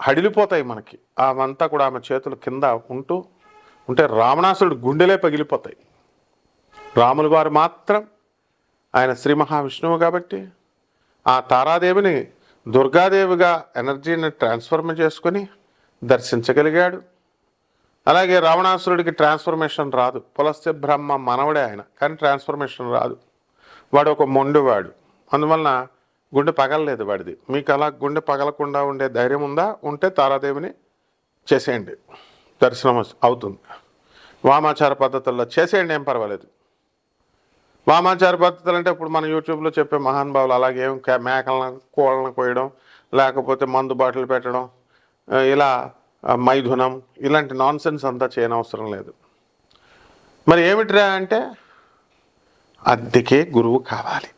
హడిలిపోతాయి మనకి. ఆమంతా కూడా ఆమె చేతులు కింద ఉంటూ ఉంటే రావణాసురుడు గుండెలే పగిలిపోతాయి. రాముల వారు మాత్రం ఆయన శ్రీ మహావిష్ణువు కాబట్టి ఆ తారాదేవిని దుర్గాదేవిగా ఎనర్జీని ట్రాన్స్ఫర్మ్ చేసుకొని దర్శించగలిగాడు. అలాగే రావణాసురుడికి ట్రాన్స్ఫర్మేషన్ రాదు. పులస్య బ్రహ్మ మనవడే ఆయన కానీ ట్రాన్స్ఫర్మేషన్ రాదు. వాడు ఒక మొండివాడు. అందువలన గుండె పగలలేదు వాడిది. మీకు అలా గుండె పగలకుండా ఉండే ధైర్యం ఉందా? ఉంటే తారాదేవిని చేసేయండి. దర్శనం అవుతుంది. వామాచార పద్ధతుల్లో చేసేయండి ఏం పర్వాలేదు. వామాచార పద్ధతులు అంటే ఇప్పుడు మన యూట్యూబ్లో చెప్పే మహానుభావులు అలాగే మేకలను కోళ్ళను కోయడం లేకపోతే మందు బాటిల్ పెట్టడం ఇలా మైథునం ఇలాంటి నాన్ సెన్స్ అంతా చేయనవసరం లేదు. మరి ఏమిట్రా అంటే అద్దెకే గురువు కావాలి.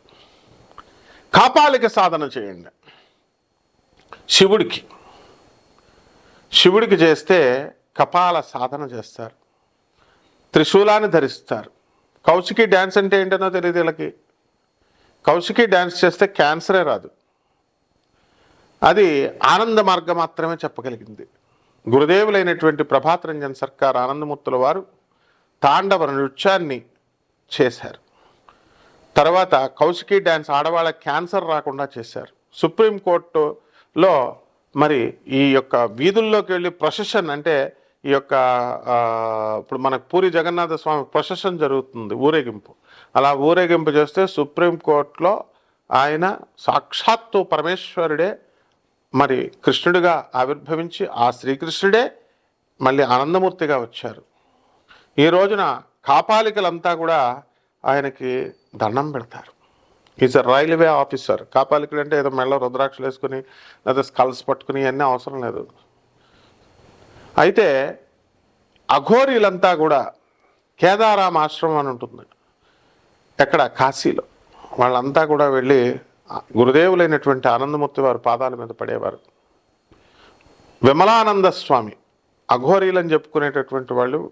కాపాలిక సాధన చేయండి. శివుడికి. శివుడికి చేస్తే కపాల సాధన చేస్తారు. త్రిశూలాన్ని ధరిస్తారు. కౌశికి డ్యాన్స్ అంటే ఏంటనో తెలియదు వీళ్ళకి. కౌశికి డ్యాన్స్ చేస్తే క్యాన్సరే రాదు. అది ఆనంద మార్గం మాత్రమే చెప్పగలిగింది. గురుదేవులైనటువంటి ప్రభాత్ రంజన్ సర్కార్ ఆనందమూర్తుల వారు తాండవ నృత్యాన్ని చేశారు. తర్వాత కౌశికి డ్యాన్స్ ఆడవాళ్ళ క్యాన్సర్ రాకుండా చేశారు. సుప్రీంకోర్టులో మరి ఈ యొక్క వీధుల్లోకి వెళ్ళి ప్రొసెషన్ అంటే ఈ యొక్క ఇప్పుడు మనకు పూరి జగన్నాథ స్వామి ప్రొసెషన్ జరుగుతుంది ఊరేగింపు. అలా ఊరేగింపు చేస్తే సుప్రీంకోర్టులో ఆయన సాక్షాత్తు పరమేశ్వరుడే మరి కృష్ణుడిగా ఆవిర్భవించి ఆ శ్రీకృష్ణుడే మళ్ళీ ఆనందమూర్తిగా వచ్చారు. ఈ రోజున కాపాలికలంతా కూడా ఆయనకి దండం పెడతారు. ఈజ్ అ రైల్వే ఆఫీసర్ కాపాలికుడు అంటే ఏదో మెళ్ళ రుద్రాక్షలు వేసుకుని లేదా స్కల్స్ పట్టుకుని ఇవన్నీ అవసరం లేదు. అయితే అఘోరీలంతా కూడా కేదారాం ఆశ్రమం అని ఉంటుంది. ఎక్కడ? కాశీలో. వాళ్ళంతా కూడా వెళ్ళి గురుదేవులైనటువంటి ఆనందమూర్తి వారి పాదాల మీద పడేవారు. విమలానంద స్వామి అఘోరీలని చెప్పుకునేటటువంటి వాళ్ళు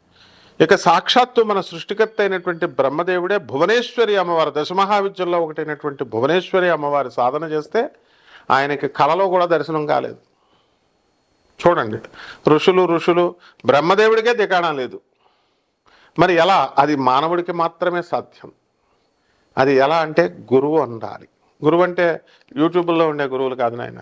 ఇక సాక్షాత్తు మన సృష్టికర్త అయినటువంటి బ్రహ్మదేవుడే భువనేశ్వరి అమ్మవారు దశమహావిద్యల్లో ఒకటైనటువంటి భువనేశ్వరి అమ్మవారి సాధన చేస్తే ఆయనకి కలలో కూడా దర్శనం కాలేదు. చూడండి ఋషులు ఋషులు బ్రహ్మదేవుడికే దికాణం లేదు. మరి ఎలా? అది మానవుడికి మాత్రమే సాధ్యం. అది ఎలా అంటే గురువు ఉండాలి గురువు అంటే యూట్యూబ్లో ఉండే గురువులు కాదు నాయన.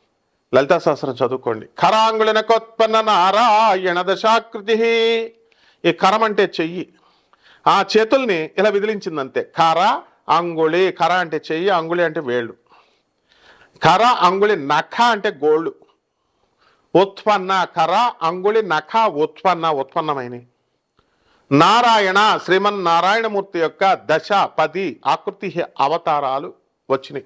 లలితా సహస్రం చదువుకోండి. కరాంగుళనకోత్పన్న నారాయణ దశాకృతి. ఈ కరం అంటే చెయ్యి. ఆ చేతుల్ని ఇలా విదిలించింది అంతే కర అంగుళి కర అంటే చెయ్యి అంగుళి అంటే వేళ్ళు. కర అంగుళి నఖ అంటే గోళ్ళు. ఉత్పన్న కర అంగుళి నఖ ఉత్పన్న ఉత్పన్నమైన నారాయణ శ్రీమన్ నారాయణమూర్తి యొక్క దశ పది ఆకృతి అవతారాలు వచ్చినాయి.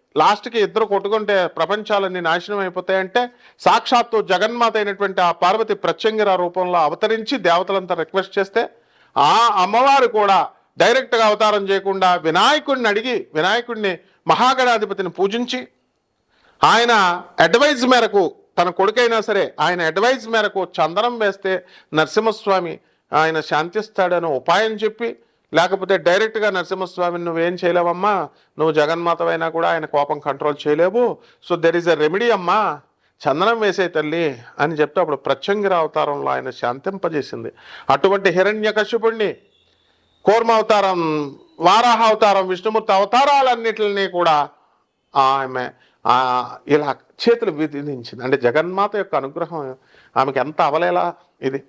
లాస్ట్కి ఇద్దరు కొట్టుకుంటే ప్రపంచాలన్నీ నాశనం అయిపోతాయంటే సాక్షాత్తు జగన్మాత అయినటువంటి ఆ పార్వతి ప్రత్యంగిర రూపంలో అవతరించి దేవతలంతా రిక్వెస్ట్ చేస్తే ఆ అమ్మవారు కూడా డైరెక్ట్గా అవతారం చేయకుండా వినాయకుడిని అడిగి వినాయకుడిని మహాగణాధిపతిని పూజించి ఆయన అడ్వైజ్ మేరకు తన కొడుకైనా సరే ఆయన అడ్వైజ్ మేరకు చందనం వేస్తే నరసింహస్వామి ఆయన శాంతిస్తాడని ఉపాయం చెప్పి లేకపోతే డైరెక్ట్గా నరసింహస్వామిని నువ్వేం చేయలేవమ్మా? నువ్వు జగన్మాతవైనా కూడా ఆయన కోపం కంట్రోల్ చేయలేవు. So there is a remedy అమ్మా. చందనం వేసే తల్లి అని చెప్తే అప్పుడు ప్రత్యంగిర అవతారంలో ఆయన శాంతింపజేసింది. అటువంటి హిరణ్యకశిపుణ్ణి కూర్మ అవతారం వారాహ అవతారం విష్ణుమూర్తి అవతారాలన్నిటిని కూడా ఆమె ఇలా చేతులు విధించింది. అంటే జగన్మాత యొక్క అనుగ్రహం ఆమెకి ఎంత అవలేలా ఇది?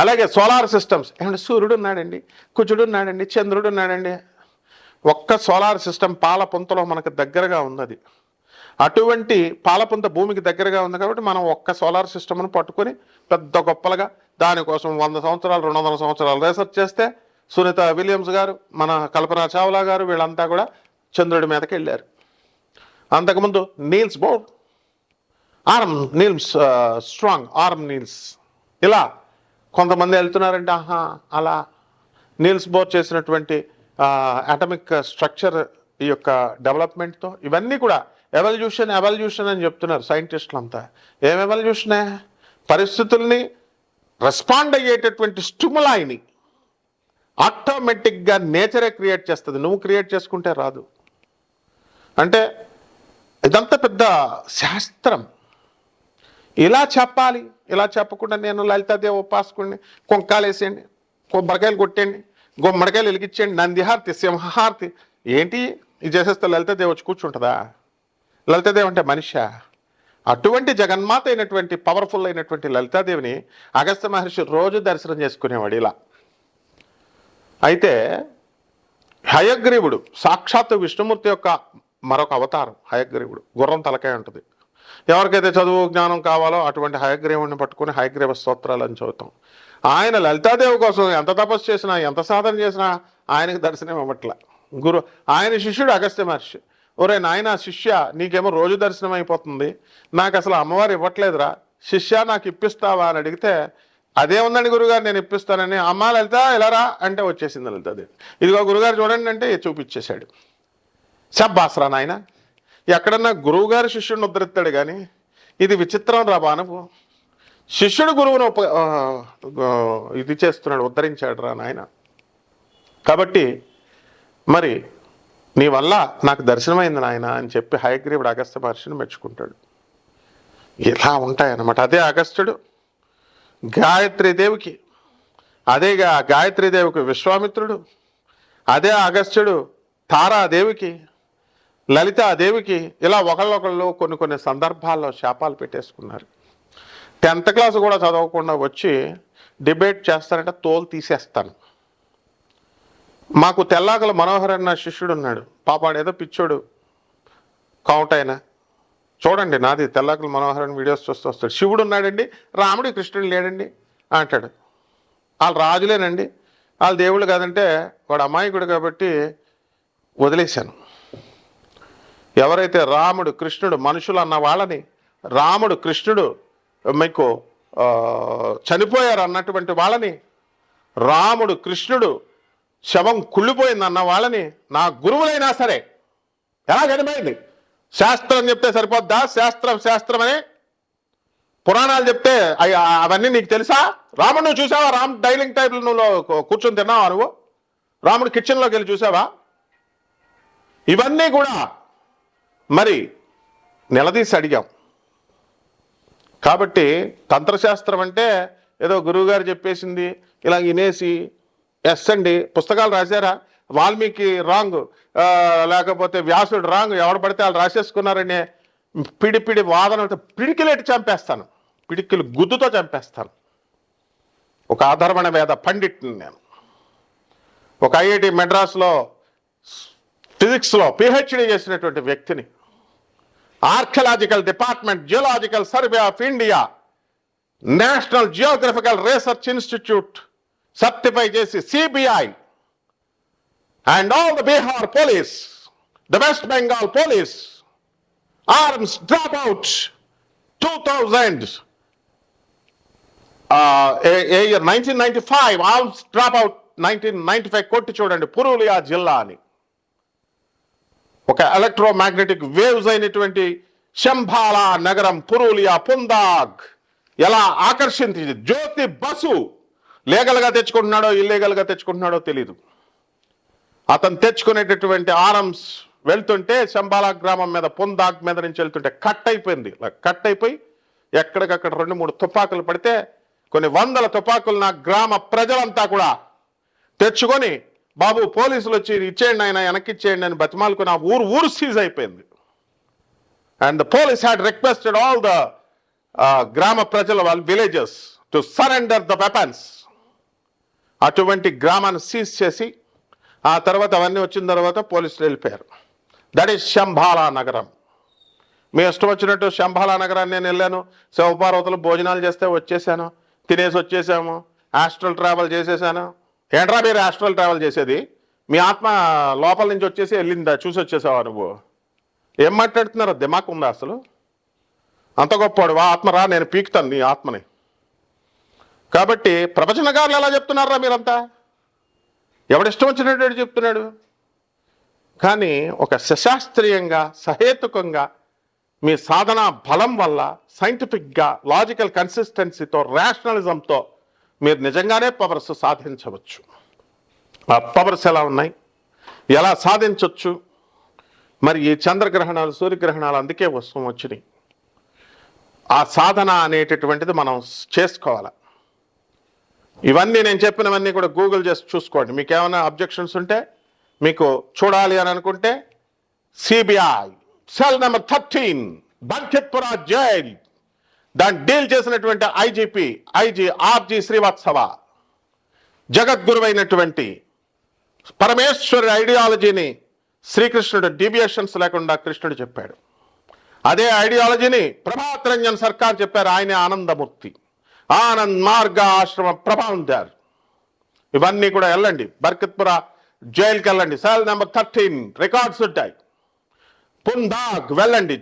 అలాగే సోలార్ సిస్టమ్స్. ఏమంటే సూర్యుడు ఉన్నాడండి కుజుడు ఉన్నాడండి చంద్రుడు ఉన్నాడండి. ఒక్క సోలార్ సిస్టమ్ పాలపుంతలో మనకు దగ్గరగా ఉన్నది. అటువంటి పాలపుంత భూమికి దగ్గరగా ఉంది కాబట్టి మనం ఒక్క సోలార్ సిస్టమ్ను పట్టుకొని పెద్ద గొప్పలుగా దానికోసం వంద సంవత్సరాలు రెండు వందల సంవత్సరాలు రీసెర్చ్ చేస్తే సునీత విలియమ్స్ గారు మన కల్పనా చావ్లా గారు వీళ్ళంతా కూడా చంద్రుడి మీదకి వెళ్ళారు. అంతకుముందు Niels Bohr arm Niels strong arm Niels. ఇలా కొంతమంది వెళ్తున్నారంటే ఆహా అలా నీల్స్ బోర్ చేసినటువంటి అటమిక్ స్ట్రక్చర్ ఈ యొక్క డెవలప్మెంట్తో ఇవన్నీ కూడా ఎవల్యూషన్ ఎవల్యూషన్ అని చెప్తున్నారు సైంటిస్టులు అంతా ఏం? ఎవల్యూషనే పరిస్థితుల్ని రెస్పాండ్ అయ్యేటటువంటి స్టిములాయిని ఆటోమేటిక్గా నేచరే క్రియేట్ చేస్తుంది. నువ్వు క్రియేట్ చేసుకుంటే రాదు. అంటే ఇదంతా పెద్ద శాస్త్రం. ఇలా చెప్పాలి ఇలా చెప్పకుండా నేను లలితాదేవి ఉపాసకుడిని కొంకాలేసేయండి కొబ్బరికాయలు కొట్టండి గుమ్మడికాయలు వెలిగించండి నందిహారతి సింహారతి ఏంటి? ఇది చేసేస్తే లలితాదేవి వచ్చి కూర్చుంటుందా? లలితాదేవి అంటే మనిషా? అటువంటి జగన్మాత అయినటువంటి పవర్ఫుల్ అయినటువంటి లలితాదేవిని అగస్త్య మహర్షి రోజు దర్శనం చేసుకునేవాడు ఇలా. అయితే హయగ్రీవుడు సాక్షాత్తు విష్ణుమూర్తి యొక్క మరొక అవతారం హయగ్రీవుడు గుర్రం తలకాయ ఉంటుంది. ఎవరికైతే చదువు జ్ఞానం కావాలో అటువంటి హయగ్రీవుడిని పట్టుకుని హయగ్రీవ స్తోత్రాలు అని చదువుతాం. ఆయన లలితాదేవి కోసం ఎంత తపస్సు చేసినా ఎంత సాధన చేసినా ఆయనకి దర్శనం ఇవ్వట్ల. గురు ఆయన శిష్యుడు అగస్త్య మహర్షి. ఒరే నాయన శిష్య నీకేమో రోజు దర్శనం అయిపోతుంది. నాకు అసలు అమ్మవారు ఇవ్వట్లేదురా. శిష్య నాకు ఇప్పిస్తావా అని అడిగితే అదే ఉందండి గురుగారు నేను ఇప్పిస్తానని. అమ్మ లలిత ఎలారా అంటే వచ్చేసింది లలితాదేవి. ఇదిగో గురుగారు చూడండి అంటే చూపించేశాడు. శబ్బాసరా నాయన. ఎక్కడన్నా గురువుగారు శిష్యుడిని ఉద్ధరిస్తాడు కానీ ఇది విచిత్రం రా బాణపు శిష్యుడు గురువును ఉప ఇది చేస్తున్నాడు ఉద్ధరించాడు రా నాయన. కాబట్టి మరి నీ వల్ల నాకు దర్శనమైంది నాయన అని చెప్పి హయగ్రీవుడు అగస్త్య మహర్షిని మెచ్చుకుంటాడు. ఇలా ఉంటాయన్నమాట. అదే అగస్త్యుడు గాయత్రీదేవికి అదేగా గాయత్రీదేవికి విశ్వామిత్రుడు అదే అగస్త్యుడు తారాదేవికి లలితాదేవికి ఇలా ఒకళ్ళొకళ్ళు కొన్ని కొన్ని సందర్భాల్లో శాపాలు పెట్టేసుకున్నారు. టెన్త్ క్లాస్ కూడా చదవకుండా వచ్చి డిబేట్ చేస్తారంటే తోలు తీసేస్తాను. మాకు తెల్లాకల మనోహర్ అన్న శిష్యుడు ఉన్నాడు. పాపాడు ఏదో పిచ్చోడు. కౌంట్ అయినా. చూడండి నాది తెల్లాకల మనోహరన్ వీడియోస్ చూస్తూ వస్తాడు. శివుడు ఉన్నాడండి రాముడు కృష్ణుడు లేడండి అంటాడు. వాళ్ళు రాజులేనండి. వాళ్ళు దేవుళ్ళు కాదంటే వాడు అమాయకుడు కాబట్టి వదిలేశాను. ఎవరైతే రాముడు కృష్ణుడు మనుషులు అన్న వాళ్ళని రాముడు కృష్ణుడు మీకు చనిపోయారు అన్నటువంటి వాళ్ళని రాముడు కృష్ణుడు శవం కుళ్ళిపోయింది అన్న వాళ్ళని నా గురువులైనా సరే ఎలా చనిపోయింది? శాస్త్రం చెప్తే సరిపోద్దా? శాస్త్రం శాస్త్రం అని పురాణాలు చెప్తే అవన్నీ నీకు తెలుసా? రాముడు నువ్వు చూసావా? రామ్ డైనింగ్ టైబుల్ నువ్వు కూర్చొని తిన్నావా నువ్వు? రాముడు కిచెన్లోకి వెళ్ళి చూసావా? ఇవన్నీ కూడా మరి నిలదీసి అడిగాం. కాబట్టి తంత్రశాస్త్రం అంటే ఏదో గురువుగారు చెప్పేసింది ఇలా వినేసి ఎస్ అండి పుస్తకాలు రాశారా? వాల్మీకి రాంగ్ లేకపోతే వ్యాసుడు రాంగ్ ఎవడు పడితే వాళ్ళు రాసేసుకున్నారనే పిడి పిడి వాదన పిడికిలేటి చంపేస్తాను. పిడికిలు గుద్దుతో చంపేస్తాను. ఒక ఆధర్వణ వేద పండిట్ని నేను. ఒక ఐఐటి మెడ్రాస్లో ఫిజిక్స్లో పిహెచ్డి చేసినటువంటి వ్యక్తిని. Archaeological department geological survey of India national geographical research institute certify చేసి CBI and all the Bihar police the West Bengal police arms drop out two thousand year nineteen ninety five arms drop out nineteen ninety five కొట్టి చూడండి పురూలియా జిల్లా అని. ఒక electromagnetic waves అయినటువంటి శంభాల నగరం పురూలియా పుందాగ్. ఎలా ఆకర్షించింది? జ్యోతి బసు లీగల్గా తెచ్చుకుంటున్నాడో ఇల్లీగల్గా తెచ్చుకుంటున్నాడో తెలీదు. అతను తెచ్చుకునేటటువంటి ఆర్మ్స్ వెళ్తుంటే శంబాలా గ్రామం మీద పుందాగ్ మీద నుంచి వెళ్తుంటే కట్ అయిపోయింది. కట్ అయిపోయి ఎక్కడికక్కడ రెండు మూడు తుపాకులు పడితే కొన్ని వందల తుపాకులు నా గ్రామ ప్రజలంతా కూడా తెచ్చుకొని బాబు పోలీసులు వచ్చి ఇచ్చేయండి ఆయన వెనక్కి ఇచ్చేయండి అని బతిమాలుకుని ఆ ఊరు ఊరు సీజ్ అయిపోయింది. And the police had requested all the గ్రామ ప్రజల వాళ్ళ villages to surrender the weapons అటువంటి గ్రామాన్ని సీజ్ చేసి ఆ తర్వాత అవన్నీ వచ్చిన తర్వాత పోలీసులు వెళ్ళిపోయారు. దట్ ఈస్ శంభాలా నగరం. మీ ఇష్టం వచ్చినట్టు శంభాలా నగరాన్ని నేను వెళ్ళాను. శివపార్వతులు భోజనాలు చేస్తే వచ్చేసాను. తినేసి వచ్చేసాము. ఆస్ట్రల్ ట్రావెల్ చేసేసాను. ఏంట్రా మీరు ఆస్ట్రల్ ట్రావెల్ చేసేది? మీ ఆత్మ లోపల నుంచి వచ్చేసి వెళ్ళిందా? చూసి వచ్చేసావా నువ్వు? ఏం మాట్లాడుతున్నారో? దిమాక్ ఉందా అసలు? అంత గొప్పవాడు. వా ఆత్మ రా నేను పీకుతాను నీ ఆత్మని. కాబట్టి ప్రవచనకారులు ఎలా చెప్తున్నారా మీరంతా? ఎవడిష్టం వచ్చినట్టు చెప్తున్నాడు? కానీ ఒక సశాస్త్రీయంగా సహేతుకంగా మీ సాధన బలం వల్ల సైంటిఫిక్గా లాజికల్ కన్సిస్టెన్సీతో రేషనలిజంతో మీరు నిజంగానే పవర్స్ సాధించవచ్చు. ఆ పవర్స్ ఎలా ఉన్నాయి? ఎలా సాధించవచ్చు మరి ఈ చంద్రగ్రహణాలు సూర్యగ్రహణాలు అందుకే వస్తూ వచ్చినాయి. ఆ సాధన అనేటటువంటిది మనం చేసుకోవాలి. ఇవన్నీ నేను చెప్పినవన్నీ కూడా గూగుల్ చేసి చూసుకోండి. మీకు ఏమైనా అబ్జెక్షన్స్ ఉంటే మీకు చూడాలి అని అనుకుంటే CBI cell number thirteen Bankitpura jail. దాన్ని డీల్ చేసినటువంటి ఐజీపీ ఐజీ ఆర్జీ శ్రీవాత్సవ. జగద్గురువైనటువంటి పరమేశ్వరుడి ఐడియాలజీని శ్రీకృష్ణుడు డీవియేషన్స్ లేకుండా కృష్ణుడు చెప్పాడు. అదే ఐడియాలజీని ప్రభాత్ రంజన్ సర్కార్ చెప్పారు ఆయనే ఆనందమూర్తి. ఆనంద్ మార్గ ఆశ్రమ ప్రభావందార్ ఇవన్నీ కూడా వెళ్ళండి. బర్కత్పుర జైలుకి వెళ్ళండి సెల్ నెంబర్ థర్టీన్ రికార్డ్స్ ఉంటాయి. పుందాగ్ వెళ్ళండి.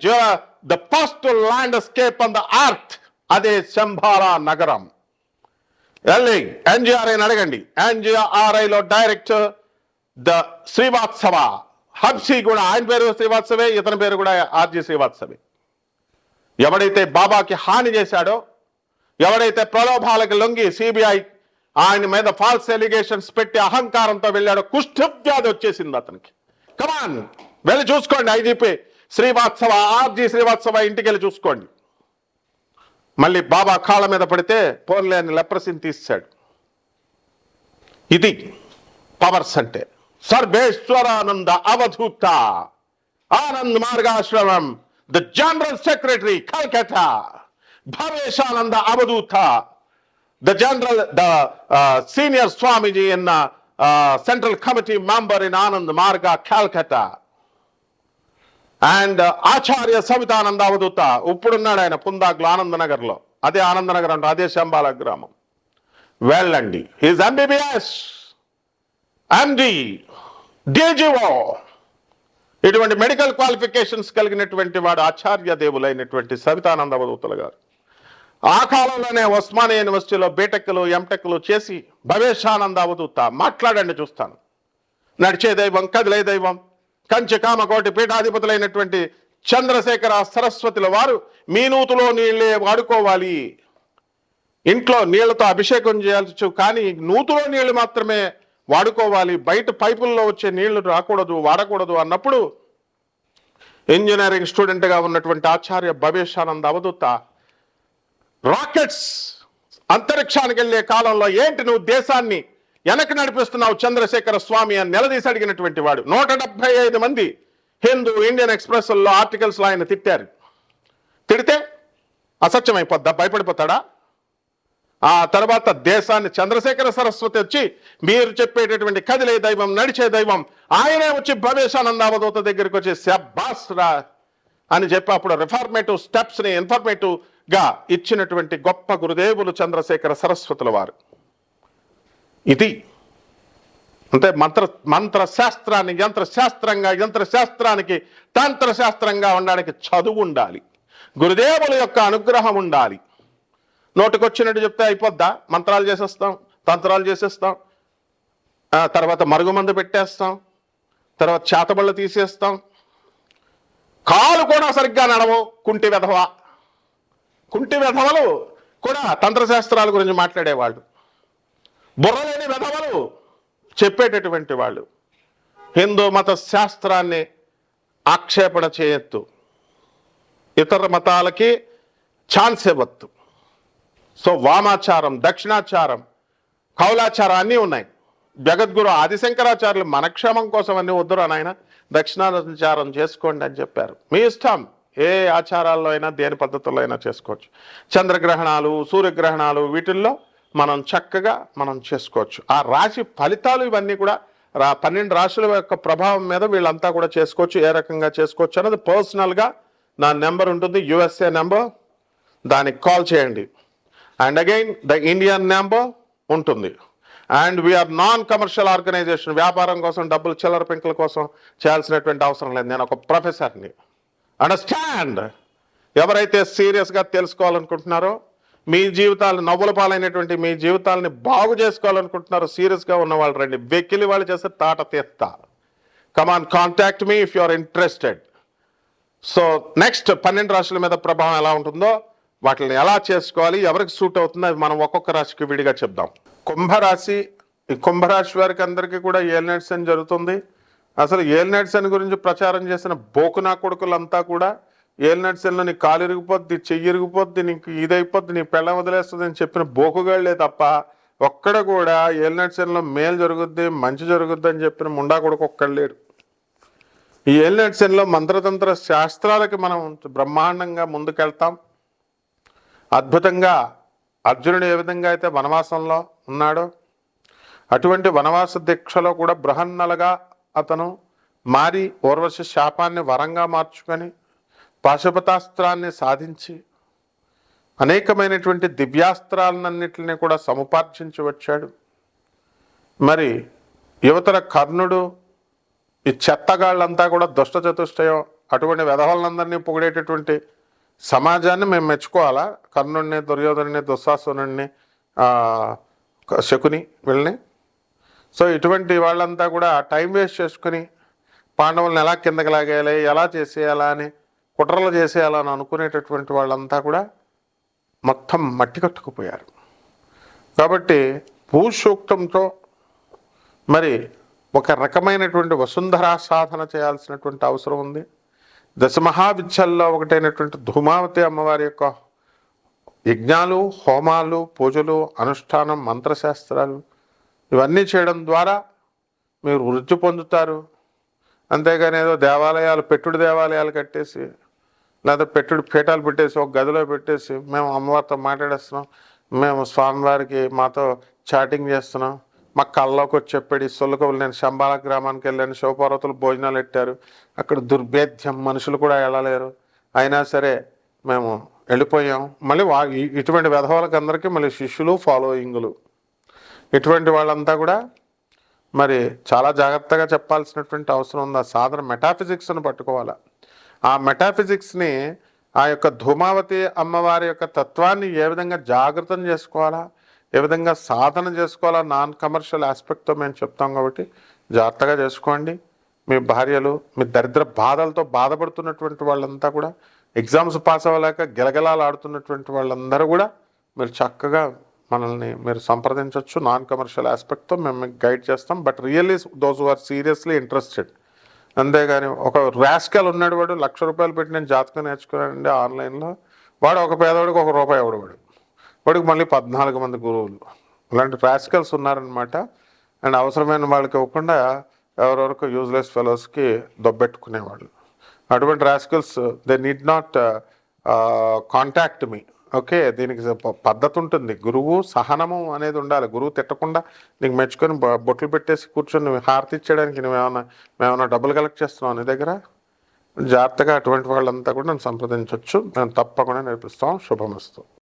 The first landscape on the earth. అదే శంభారా నగరం. వెళ్ళి ఎన్జిఆర్ఐని అడగండి. ఎన్జిఆర్ఐలో డైరెక్టర్ ద శ్రీవాత్సవ హబ్సీ కూడా ఆయన పేరు శ్రీవాత్సవే ఇతని పేరు కూడా ఆర్జీ శ్రీవాత్సవే ఎవడైతే బాబాకి హాని చేశాడో ఎవడైతే ప్రలోభాలకు లొంగి సిబిఐ ఆయన మీద ఫాల్స్ ఎలిగేషన్స్ పెట్టి అహంకారంతో వెళ్ళాడో కుష్ఠవ్యాధి వచ్చేసింది అతనికి. కమాన్ వెళ్ళి చూసుకోండి ఐజీపీ శ్రీవాత్సవ ఆర్జీ శ్రీవాత్సవ ఇంటికి వెళ్ళి చూసుకోండి. మళ్ళీ బాబా కాళ్ళ మీద పడితే పోన్లేని లెప్రసిని తీసాడు ఇది పవర్స్ అంటే. Sarveshwarananda Avadhuta. Anand మార్గాశ్రమం the general secretary Calcutta Bhaveshananda Avadhuta. The general the senior Swamiji in central committee member in Anand Marga Calcutta and uh, Acharya Savitananda Avadhuta. ఇప్పుడున్నాడు ఆయన పుందాకులు ఆనందనగర్లో. అదే ఆనందనగర్ అంటే అదే శంబాల గ్రామం. వెళ్ళండి. హీజ్ ఎంబీబీఎస్ ఎండి డీజీఓ ఇటువంటి మెడికల్ క్వాలిఫికేషన్స్ కలిగినటువంటి వాడు ఆచార్య దేవులైనటువంటి సవితానంద అవధూతలు గారు. ఆ కాలంలోనే ఉస్మానియా యూనివర్సిటీలో బీటెక్లు ఎంటెక్లు చేసి భవేశానంద అవధూత. మాట్లాడండి చూస్తాను. నడిచే దైవం కదిలే దైవం. కంచి కామకోటి పీఠాధిపతులైనటువంటి చంద్రశేఖర సరస్వతుల వారు మీ నూతులో నీళ్ళే వాడుకోవాలి. ఇంట్లో నీళ్ళతో అభిషేకం చేయాల్సి కానీ నూతులో నీళ్ళు మాత్రమే వాడుకోవాలి. బయట పైపుల్లో వచ్చే నీళ్ళు రాకూడదు వాడకూడదు అన్నప్పుడు ఇంజనీరింగ్ స్టూడెంట్గా ఉన్నటువంటి ఆచార్య భవేశానంద అవధూత రాకెట్స్ అంతరిక్షానికి వెళ్ళే కాలంలో ఏంటి నువ్వు దేశాన్ని వెనక్కి నడిపిస్తున్నావు చంద్రశేఖర స్వామి అని నిలదీసి అడిగినటువంటి వాడు. నూట డెబ్బై ఐదు మంది హిందూ ఇండియన్ ఎక్స్ప్రెస్లో ఆర్టికల్స్లో ఆయన తిట్టారు. తిడితే అసత్యమైపోద్దా? భయపడిపోతాడా? ఆ తర్వాత దేశాన్ని చంద్రశేఖర సరస్వతి వచ్చి మీరు చెప్పేటటువంటి కదిలే దైవం నడిచే దైవం ఆయనే వచ్చి భవేశానంద అవధూత దగ్గరికి వచ్చి శబ్బాస్ రా అని చెప్పి అప్పుడు రిఫార్మేటివ్ స్టెప్స్ని ఇన్ఫర్మేటివ్గా ఇచ్చినటువంటి గొప్ప గురుదేవులు చంద్రశేఖర సరస్వతుల వారు. ఇది అంటే మంత్ర మంత్ర శాస్త్రాన్ని యంత్ర శాస్త్రంగా యంత్ర శాస్త్రానికి ఉండడానికి చదువు ఉండాలి. గురుదేవుల యొక్క అనుగ్రహం ఉండాలి. నోటికొచ్చినట్టు చెప్తే అయిపోద్దా? మంత్రాలు చేసేస్తాం తంత్రాలు చేసేస్తాం. తర్వాత మరుగుమందు పెట్టేస్తాం. తర్వాత చేతబళ్ళు తీసేస్తాం. కాలు కూడా సరిగ్గా నడవు కుంటి వెధవ. కుంటి వెధవలు కూడా తంత్రశాస్త్రాల గురించి మాట్లాడేవాళ్ళు. బుర్రలేని వెధవలు చెప్పేటటువంటి వాళ్ళు. హిందూ మత శాస్త్రాన్ని ఆక్షేపణ చేయొద్దు. ఇతర మతాలకి ఛాన్స్ ఇవ్వద్దు. సో వామాచారం దక్షిణాచారం కౌలాచారం అన్నీ ఉన్నాయి. జగద్గురు ఆదిశంకరాచార్యులు మనక్షేమం కోసం అన్ని వద్దురా నాయన దక్షిణాచారం చేసుకోండి అని చెప్పారు. మీ ఇష్టం. ఏ ఆచారాల్లో అయినా దేని పద్ధతుల్లో అయినా చేసుకోవచ్చు. చంద్రగ్రహణాలు సూర్యగ్రహణాలు వీటిల్లో మనం చక్కగా మనం చేసుకోవచ్చు. ఆ రాశి ఫలితాలు ఇవన్నీ కూడా రా పన్నెండు రాశుల యొక్క ప్రభావం మీద వీళ్ళంతా కూడా చేసుకోవచ్చు. ఏ రకంగా చేసుకోవచ్చు అన్నది పర్సనల్గా నా నెంబర్ ఉంటుంది యుఎస్ఏ నెంబర్. దానికి కాల్ చేయండి. And again the Indian number ఉంటుంది. And we're non commercial organization వ్యాపారం కోసం డబ్బులు చిల్లర పెంకుల కోసం చేయాల్సినటువంటి అవసరం లేదు. నేను ఒక ప్రొఫెసర్ని అండర్స్టాండ్ ఎవరైతే సీరియస్గా తెలుసుకోవాలనుకుంటున్నారో మీ జీవితాలు నవ్వుల పాలైనటువంటి మీ జీవితాలని బాగు చేసుకోవాలనుకుంటున్నారు సీరియస్గా ఉన్న వాళ్ళు రండి. వెక్కిలి వాళ్ళు చేస్తే తాట తీస్తా. Come on contact me if you are interested so next పన్నెండు రాశుల మీద ప్రభావం ఎలా ఉంటుందో వాటిని ఎలా చేసుకోవాలి ఎవరికి సూట్ అవుతుందో అది మనం ఒక్కొక్క రాశికి విడిగా చెప్దాం. కుంభరాశి ఈ కుంభరాశి వారికి అందరికీ కూడా ఏలినట్స్ అని జరుగుతుంది. అసలు ఏల్ అని గురించి ప్రచారం చేసిన బోకునా కొడుకులంతా కూడా ఏలినట్సన్లో నీ కాలు ఇరిగిపోద్ది చెయ్యి ఇరిగిపోద్ది నీకు ఇదైపోద్ది నీ పెళ్ళం వదిలేస్తుంది అని చెప్పిన బోకుగాళ్ళే తప్ప ఒక్కడ కూడా ఏలినట్సన్లో మేలు జరుగుద్ది మంచి జరుగుద్ది అని చెప్పిన ముండా కొడుకు ఒక్కడు లేడు. ఈ ఏలినట్సన్లో మంత్రతంత్ర శాస్త్రాలకి మనం బ్రహ్మాండంగా ముందుకెళ్తాం. అద్భుతంగా అర్జునుడు ఏ విధంగా అయితే వనవాసంలో ఉన్నాడో అటువంటి వనవాస దీక్షలో కూడా బృహన్నలుగా అతను మారి ఊర్వశ శాపాన్ని వరంగా మార్చుకొని పాశుపతాస్త్రాన్ని సాధించి అనేకమైనటువంటి దివ్యాస్త్రాలన్నింటినీ కూడా సముపార్జించి వచ్చాడు. మరి యువతర కర్ణుడు ఈ చెత్తగాళ్ళంతా కూడా దుష్ట చతుష్టయం అటువంటి వెధవలందరినీ పొగిడేటటువంటి సమాజాన్ని మేము మెచ్చుకోవాలా? కర్ణుడిని దుర్యోధనుని దుశ్శాసనుడిని శకుని వీళ్ళని? సో ఇటువంటి వాళ్ళంతా కూడా టైం వేస్ట్ చేసుకుని పాండవులను ఎలా కిందకి లాగేయాలి ఎలా చేసేయాలా అని కుట్రలు చేసేయాలని అనుకునేటటువంటి వాళ్ళంతా కూడా మొత్తం మట్టి కట్టుకుపోయారు. కాబట్టి భూసూక్తంతో మరి ఒక రకమైనటువంటి వసుంధరా సాధన చేయాల్సినటువంటి అవసరం ఉంది. దశమహావిద్యల్లో ఒకటైనటువంటి ధూమావతి అమ్మవారి యొక్క యజ్ఞాలు హోమాలు పూజలు అనుష్ఠానం మంత్రశాస్త్రాలు ఇవన్నీ చేయడం ద్వారా మీరు వృద్ధి పొందుతారు. అంతేగాని ఏదో దేవాలయాలు పెట్టుడు దేవాలయాలు కట్టేసి లేదా పెట్టుడు పీఠాలు పెట్టేసి ఒక గదిలో పెట్టేసి మేము అమ్మవారితో మాట్లాడేస్తున్నాం. మేము స్వామివారికి మాతో చాటింగ్ చేస్తున్నాం. మా కళ్ళలోకి వచ్చి చెప్పాడు ఈ సొల్లుకవులు నేను శంబాల గ్రామానికి వెళ్ళాను శివపార్వతులు భోజనాలు పెట్టారు. అక్కడ దుర్భేద్యం మనుషులు కూడా వెళ్ళలేరు. అయినా సరే మేము వెళ్ళిపోయాం. మళ్ళీ వా ఇటువంటి విధవాళ్ళకి అందరికీ మళ్ళీ శిష్యులు ఫాలోయింగులు. ఇటువంటి వాళ్ళంతా కూడా మరి చాలా జాగ్రత్తగా చెప్పాల్సినటువంటి అవసరం ఉంది. ఆ సాధన మెటాఫిజిక్స్ను పట్టుకోవాలా. ఆ మెటాఫిజిక్స్ని ఆ యొక్క ధూమావతి అమ్మవారి యొక్క తత్వాన్ని ఏ విధంగా జాగృతం చేసుకోవాలా ఏ విధంగా సాధన చేసుకోవాలా నాన్ కమర్షియల్ ఆస్పెక్ట్తో మేము చెప్తాం కాబట్టి జాగ్రత్తగా చేసుకోండి. మీ భార్యలు మీ దరిద్ర బాధలతో బాధపడుతున్నటువంటి వాళ్ళంతా కూడా ఎగ్జామ్స్ పాస్ అవ్వలేక గిలగలాలాడుతున్నటువంటి వాళ్ళందరూ కూడా మీరు చక్కగా మనల్ని మీరు సంప్రదించవచ్చు నాన్ కమర్షియల్ ఆస్పెక్ట్తో మేము గైడ్ చేస్తాం. But really those are seriously interested అంతేగాని ఒక రాస్కల్ ఉన్నాడు వాడు లక్ష రూపాయలు పెట్టి నేను జాతకం నేర్చుకున్నానండి ఆన్లైన్లో. వాడు ఒక పేదవాడికి ఒక రూపాయి ఇవ్వడవాడు వాడికి మళ్ళీ పద్నాలుగు మంది గురువులు. అలాంటి రాస్కల్స్ ఉన్నారనమాట అండ్ అవసరమైన వాళ్ళకి ఇవ్వకుండా ఎవరెవరికి యూజ్లెస్ ఫెలోస్కి దొబ్బెట్టుకునేవాళ్ళు. అటువంటి rascals they need not contact me okay దీనికి పద్ధతి ఉంటుంది గురువు సహనము అనేది ఉండాలి. గురువు తిట్టకుండా నీకు మెచ్చుకొని బొట్లు పెట్టేసి కూర్చొని హారతి ఇచ్చేయడానికి నువ్వేమన్నా మేమన్నా డబ్బులు కలెక్ట్ చేస్తున్నావు నీ దగ్గర? జాగ్రత్తగా అటువంటి వాళ్ళంతా కూడా నన్ను సంప్రదించవచ్చు మేము తప్పకుండా నేర్పిస్తాం. శుభమస్తు.